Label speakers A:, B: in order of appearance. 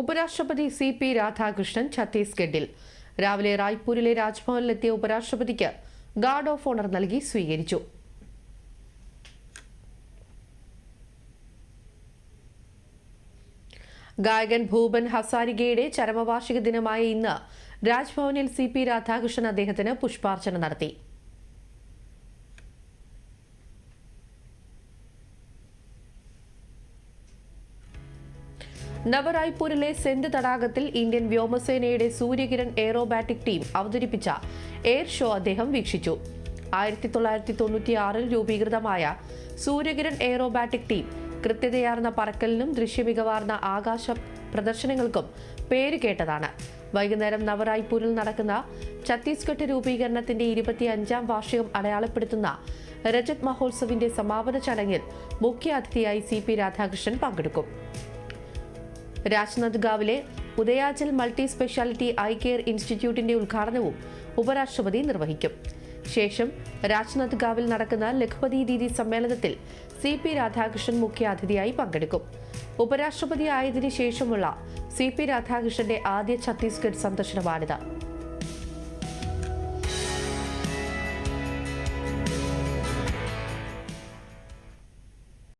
A: ഉപരാഷ്ട്രപതി C P Radhakrishnan ഛത്തീസ്ഗഡിൽ. രാവിലെ റായ്പൂരിലെ രാജ്ഭവനിലെത്തിയ ഉപരാഷ്ട്രപതിക്ക് ഗാർഡ് ഓഫ് ഓണർ നൽകി സ്വീകരിച്ചു. ഗായകൻ ഭൂപൻ ഹസാരികയുടെ ചരമവാർഷിക ദിനമായ ഇന്ന് രാജ്ഭവനിൽ സി പി രാധാകൃഷ്ണൻ അദ്ദേഹത്തിന് പുഷ്പാർച്ചന നടത്തി. നവറായ്പൂരിലെ സെന്റ് തടാകത്തിൽ ഇന്ത്യൻ വ്യോമസേനയുടെ സൂര്യകിരൺ എയറോബാറ്റിക് ടീം അവതരിപ്പിച്ച എയർ ഷോ അദ്ദേഹം വീക്ഷിച്ചു. ആയിരത്തി തൊള്ളായിരത്തി തൊണ്ണൂറ്റിയാറിൽ രൂപീകൃതമായ സൂര്യകിരൺ എയറോബാറ്റിക് ടീം കൃത്യതയാർന്ന പറക്കലിനും ദൃശ്യമികവാർന്ന ആകാശ പ്രദർശനങ്ങൾക്കും പേരുകേട്ടതാണ് വൈകുന്നേരം നവറായ്പൂരിൽ നടക്കുന്ന ഛത്തീസ്ഗഡ് രൂപീകരണത്തിന്റെ ഇരുപത്തിയഞ്ചാം വാർഷികം അടയാളപ്പെടുത്തുന്ന രജത് മഹോത്സവിന്റെ സമാപന ചടങ്ങിൽ മുഖ്യ അതിഥിയായി സി പി രാധാകൃഷ്ണൻ പങ്കെടുക്കും. Rajnath ഗാവിലെ Udayachal multi speciality eye care ഇൻസ്റ്റിറ്റ്യൂട്ടിന്റെ ഉദ്ഘാടനവും ഉപരാഷ്ട്രപതി നിർവഹിക്കും. ശേഷം രാജ്നാഥ് ഗാവിൽ നടക്കുന്ന ലഖ്പതി ദീദി സമ്മേളനത്തിൽ സി പി രാധാകൃഷ്ണൻ മുഖ്യാതിഥിയായി പങ്കെടുക്കും. ഉപരാഷ്ട്രപതി ആയതിനു ശേഷമുള്ള സി പി രാധാകൃഷ്ണന്റെ ആദ്യ ഛത്തീസ്ഗഡ് സന്ദർശനമാണിത്.